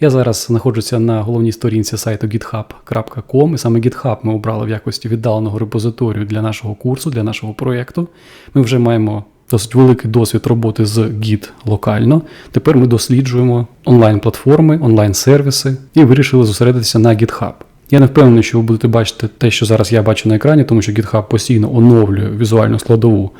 Я зараз знаходжуся на головній сторінці сайту github.com, і саме GitHub ми обрали в якості віддаленого репозиторію для нашого курсу, для нашого проєкту. Ми вже маємо досить великий досвід роботи з Git локально. Тепер ми досліджуємо онлайн-платформи, онлайн-сервіси і вирішили зосередитися на GitHub. Я не впевнений, що ви будете бачити те, що зараз я бачу на екрані, тому що GitHub постійно оновлює візуальну складову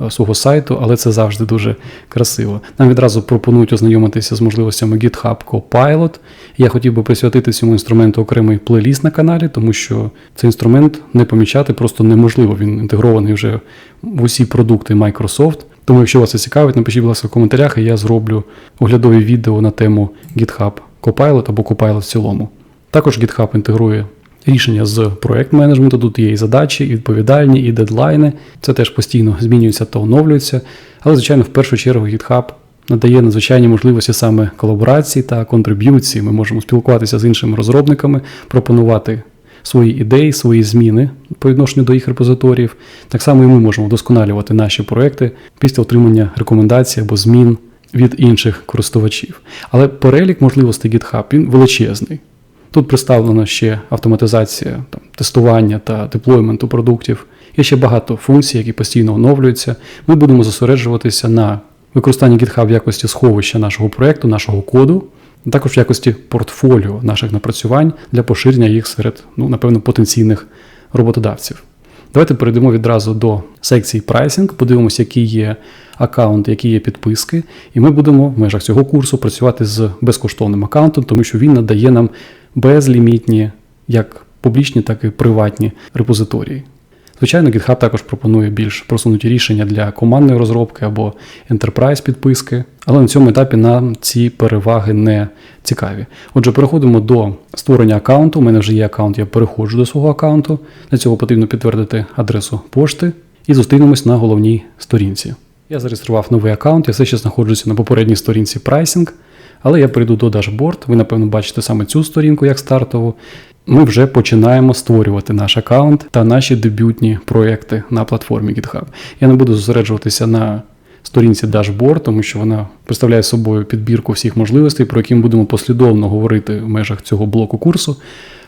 е, свого сайту, але це завжди дуже красиво. Нам відразу пропонують ознайомитися з можливостями GitHub Copilot. Я хотів би присвятити цьому інструменту окремий плейліст на каналі, тому що цей інструмент не помічати просто неможливо. Він інтегрований вже в усі продукти Microsoft. Тому, якщо вас це цікавить, напишіть, будь ласка, в коментарях, і я зроблю оглядові відео на тему GitHub Copilot або Copilot в цілому. Також GitHub інтегрує рішення з проект менеджменту. Тут є і задачі, і відповідальні, і дедлайни. Це теж постійно змінюється та оновлюється. Але, звичайно, в першу чергу GitHub надає надзвичайні можливості саме колаборації та контриб'юції. Ми можемо спілкуватися з іншими розробниками, пропонувати свої ідеї, свої зміни по відношенню до їх репозиторіїв. Так само і ми можемо вдосконалювати наші проекти після отримання рекомендацій або змін від інших користувачів. Але перелік можливостей GitHub він величезний. Тут представлено ще автоматизація там, тестування та деплойменту продуктів. Є ще багато функцій, які постійно оновлюються. Ми будемо зосереджуватися на використанні GitHub в якості сховища нашого проєкту, нашого коду, а також в якості портфоліо наших напрацювань для поширення їх серед, ну, напевно, потенційних роботодавців. Давайте перейдемо відразу до секції прайсинг, подивимося, які є аккаунти, які є підписки, і ми будемо в межах цього курсу працювати з безкоштовним аккаунтом, тому що він надає нам безлімітні, як публічні, так і приватні репозиторії. Звичайно, GitHub також пропонує більш просунуті рішення для командної розробки або enterprise підписки, але на цьому етапі нам ці переваги не цікаві. Отже, переходимо до створення аккаунту. У мене вже є аккаунт, я переходжу до свого аккаунту. Для цього потрібно підтвердити адресу пошти і зустрінемось на головній сторінці. Я зареєстрував новий аккаунт, я все ще знаходжуся на попередній сторінці прайсинг, але я прийду до дашборд. Ви, напевно, бачите саме цю сторінку як стартову. Ми вже починаємо створювати наш аккаунт та наші дебютні проекти на платформі GitHub. Я не буду зосереджуватися на сторінці Dashboard, тому що вона представляє собою підбірку всіх можливостей, про які ми будемо послідовно говорити в межах цього блоку курсу.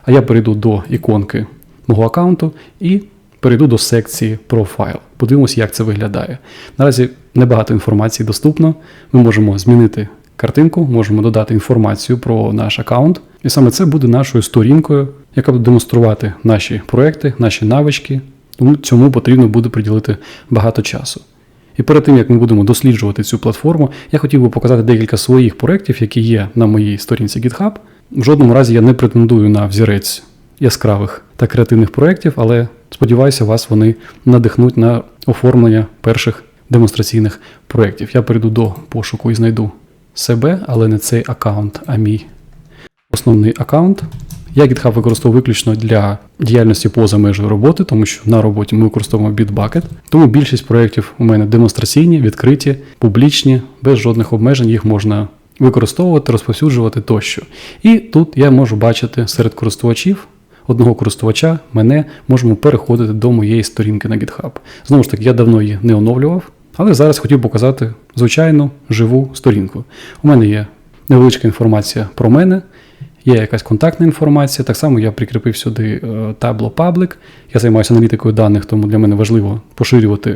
А я перейду до іконки мого аккаунту і перейду до секції Profile. Подивимося, як це виглядає. Наразі небагато інформації доступно. Ми можемо змінити картинку, можемо додати інформацію про наш аккаунт. І саме це буде нашою сторінкою, яка буде демонструвати наші проекти, наші навички. Тому цьому потрібно буде приділити багато часу. І перед тим, як ми будемо досліджувати цю платформу, я хотів би показати декілька своїх проєктів, які є на моїй сторінці GitHub. В жодному разі я не претендую на взірець яскравих та креативних проєктів, але сподіваюся, вас вони надихнуть на оформлення перших демонстраційних проєктів. Я перейду до пошуку і знайду себе, але не цей аккаунт, а мій основний аккаунт. Я GitHub використовую виключно для діяльності поза межою роботи, тому що на роботі ми використовуємо Bitbucket. Тому більшість проєктів у мене демонстраційні, відкриті, публічні, без жодних обмежень їх можна використовувати, розповсюджувати тощо. І тут я можу бачити серед користувачів. Одного користувача мене можемо переходити до моєї сторінки на GitHub. Знову ж таки, я давно її не оновлював, але зараз хотів показати звичайну живу сторінку. У мене є невеличка інформація про мене, є якась контактна інформація. Так само я прикріпив сюди Tableau Public. Я займаюся аналітикою даних, тому для мене важливо поширювати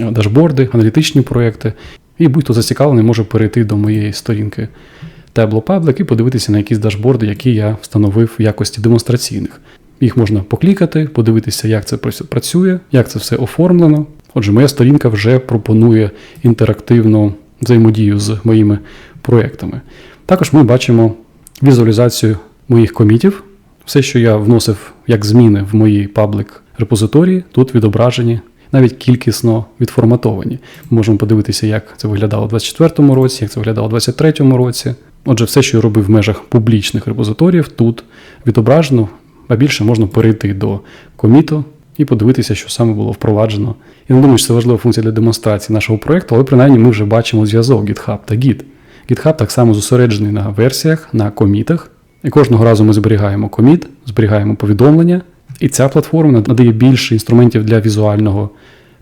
е, дашборди, аналітичні проекти. І будь-хто зацікавлений, може перейти до моєї сторінки Tableau Public і подивитися на якісь дашборди, які я встановив в якості демонстраційних. Їх можна поклікати, подивитися, як це працює, як це все оформлено. Отже, моя сторінка вже пропонує інтерактивну взаємодію з моїми проектами. Також ми бачимо візуалізацію моїх комітів. Все, що я вносив як зміни в мої паблик репозиторії, тут відображені, навіть кількісно відформатовані. Ми можемо подивитися, як це виглядало у 2024 році, як це виглядало у 2023 році. Отже, все, що я робив в межах публічних репозиторіїв, тут відображено, а більше можна перейти до коміту і подивитися, що саме було впроваджено. Я не думаю, що це важлива функція для демонстрації нашого проєкту, але принаймні ми вже бачимо зв'язок GitHub та Git. GitHub так само зосереджений на версіях, на комітах. І кожного разу ми зберігаємо коміт, зберігаємо повідомлення, і ця платформа надає більше інструментів для візуального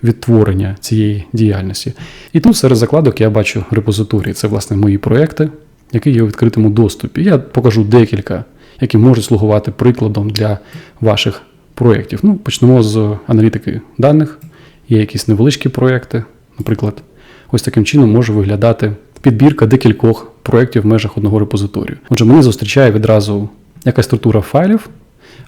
відтворення цієї діяльності. І тут серед закладок я бачу репозиторії. Це, власне, мої проекти. який є у відкритому доступі. Я покажу декілька, які можуть слугувати прикладом для ваших проєктів. Ну, почнемо з аналітики даних. Є якісь невеличкі проєкти. Наприклад, ось таким чином може виглядати підбірка декількох проєктів в межах одного репозиторію. Отже, мене зустрічає відразу якась структура файлів,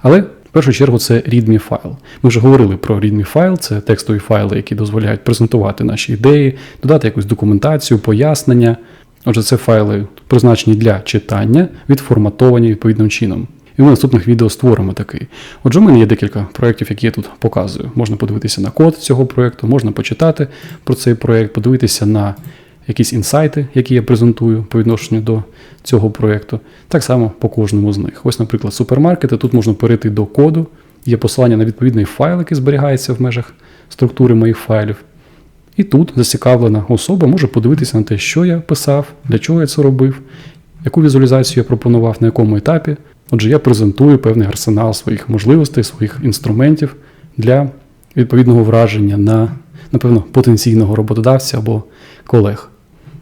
але в першу чергу це readme файл. Ми вже говорили про readme файл, це текстові файли, які дозволяють презентувати наші ідеї, додати якусь документацію, пояснення. Отже, це файли призначені для читання, відформатовані відповідним чином. І ми в наступних відео створимо такий. Отже, у мене є декілька проєктів, які я тут показую. Можна подивитися на код цього проєкту, можна почитати про цей проєкт, подивитися на якісь інсайти, які я презентую по відношенню до цього проєкту. Так само по кожному з них. Ось, наприклад, супермаркети. Тут можна перейти до коду, є посилання на відповідний файл, який зберігається в межах структури моїх файлів. І тут зацікавлена особа може подивитися на те, що я писав, для чого я це робив, яку візуалізацію я пропонував, на якому етапі. Отже, я презентую певний арсенал своїх можливостей, своїх інструментів для відповідного враження на, напевно, потенційного роботодавця або колег.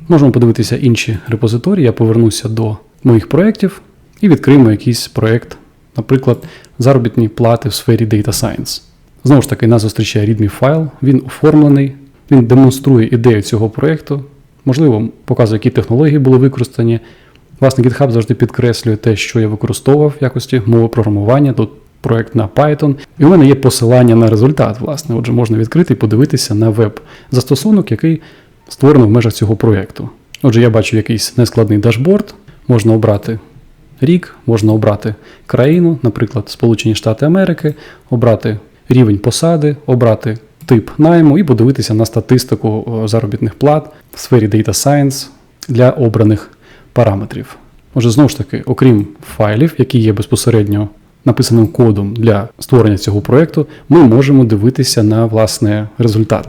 Можемо подивитися інші репозиторії. Я повернуся до моїх проєктів і відкриємо якийсь проєкт, наприклад, заробітні плати в сфері Data Science. Знову ж таки, нас зустрічає readme файл, він оформлений, він демонструє ідею цього проєкту, можливо, показує, які технології були використані. Власне, GitHub завжди підкреслює те, що я використовував в якості мови програмування. Тут проєкт на Python. І у мене є посилання на результат. Власне, отже, можна відкрити і подивитися на веб-застосунок, який створено в межах цього проєкту. Отже, я бачу якийсь нескладний дашборд, можна обрати рік, можна обрати країну, наприклад, Сполучені Штати Америки, обрати рівень посади, обрати тип найму і подивитися на статистику заробітних плат в сфері Data Science для обраних параметрів. Отже, знову ж таки, окрім файлів, які є безпосередньо написаним кодом для створення цього проєкту, ми можемо дивитися на власне результат.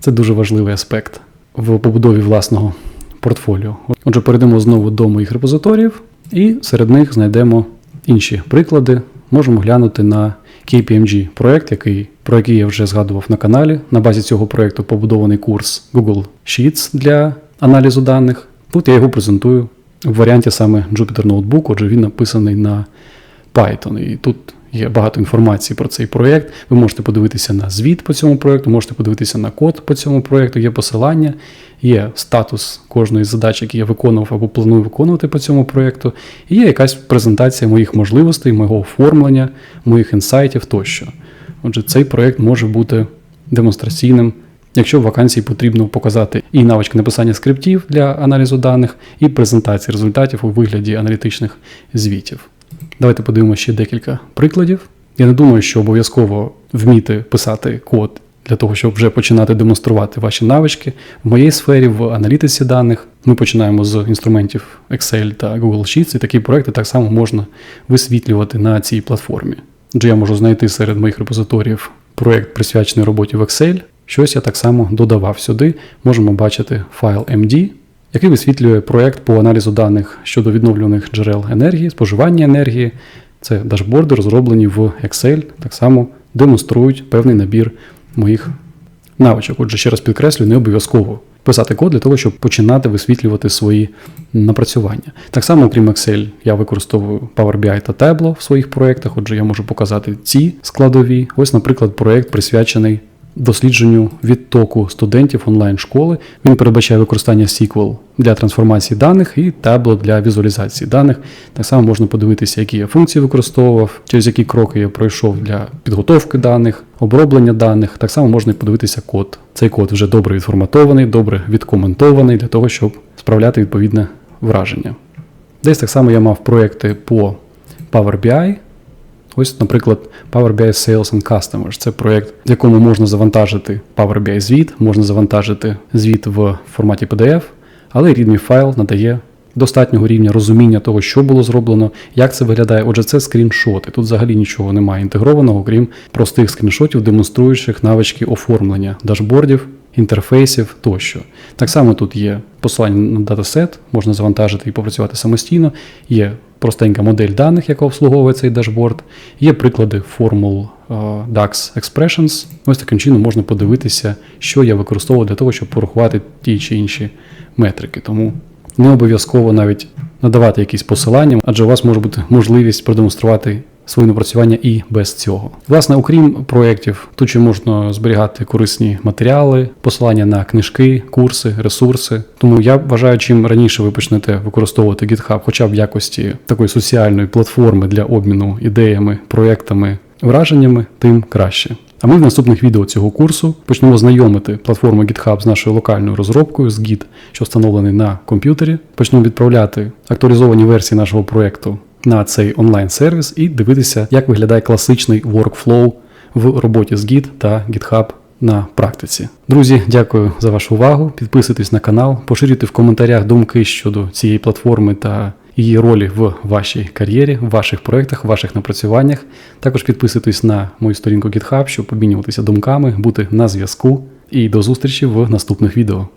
Це дуже важливий аспект в побудові власного портфоліо. Отже, перейдемо знову до моїх репозиторіїв, і серед них знайдемо інші приклади. Можемо глянути на KPMG проєкт, який, про який я вже згадував на каналі. На базі цього проєкту побудований курс Google Sheets для аналізу даних. Тут я його презентую в варіанті саме Jupyter Notebook, отже, він написаний на Python. І тут є багато інформації про цей проєкт. Ви можете подивитися на звіт по цьому проєкту, можете подивитися на код по цьому проєкту, є посилання, є статус кожної задачі, які я виконував або планую виконувати по цьому проєкту. І є якась презентація моїх можливостей, мого оформлення, моїх інсайтів тощо. Отже, цей проєкт може бути демонстраційним. Якщо в вакансії потрібно показати і навички написання скриптів для аналізу даних, і презентації результатів у вигляді аналітичних звітів. Давайте подивимося ще декілька прикладів. Я не думаю, що обов'язково вміти писати код для того, щоб вже починати демонструвати ваші навички. В моїй сфері в аналітиці даних ми починаємо з інструментів Excel та Google Sheets, і такі проекти так само можна висвітлювати на цій платформі. Адже я можу знайти серед моїх репозиторіїв проєкт, присвячений роботі в Excel. Щось я так само додавав сюди. Можемо бачити файл MD, який висвітлює проєкт по аналізу даних щодо відновлюваних джерел енергії, споживання енергії. Це дашборди, розроблені в Excel, так само демонструють певний набір моїх навичок. Отже, ще раз підкреслю, не обов'язково писати код для того, щоб починати висвітлювати свої напрацювання. Так само, окрім Excel, я використовую Power BI та Tableau в своїх проєктах, отже, я можу показати ці складові. Ось, наприклад, проєкт присвячений дослідженню відтоку студентів онлайн-школи. Він передбачає використання SQL для трансформації даних і Tableau для візуалізації даних. Так само можна подивитися, які я функції використовував, через які кроки я пройшов для підготовки даних, оброблення даних. Так само можна подивитися код. Цей код вже добре відформатований, добре відкоментований для того, щоб справляти відповідне враження. Десь так само я мав проекти по Power BI. Ось, наприклад, Power BI Sales and Customers. Це проєкт, в якому можна завантажити Power BI звіт, можна завантажити звіт в форматі PDF, але readme файл надає достатнього рівня розуміння того, що було зроблено, як це виглядає. Отже, це скріншоти. Тут взагалі нічого немає інтегрованого, крім простих скріншотів, демонструючих навички оформлення дашбордів. Інтерфейсів тощо. Так само тут є посилання на датасет, можна завантажити і попрацювати самостійно. Є простенька модель даних, яка обслуговує цей дашборд. Є приклади формул uh, DAX Expressions. Ось таким чином можна подивитися, що я використовую для того, щоб порахувати ті чи інші метрики. Тому Не обов'язково навіть надавати якісь посилання, адже у вас може бути можливість продемонструвати свої напрацювання і без цього. Власне, окрім проєктів, тут ще можна зберігати корисні матеріали, посилання на книжки, курси, ресурси. Тому я вважаю, чим раніше ви почнете використовувати GitHub, хоча б в якості такої соціальної платформи для обміну ідеями, проєктами, враженнями, тим краще. А ми в наступних відео цього курсу почнемо знайомити платформу GitHub з нашою локальною розробкою з Git, що встановлений на комп'ютері. Почнемо відправляти актуалізовані версії нашого проєкту на цей онлайн-сервіс і дивитися, як виглядає класичний workflow в роботі з Git та GitHub на практиці. Друзі, дякую за вашу увагу. Підписуйтесь на канал, поширюйте в коментарях думки щодо цієї платформи та її ролі в вашій кар'єрі, в ваших проєктах, в ваших напрацюваннях. Також підписуйтесь на мою сторінку GitHub, щоб обмінюватися думками, бути на зв'язку. І до зустрічі в наступних відео.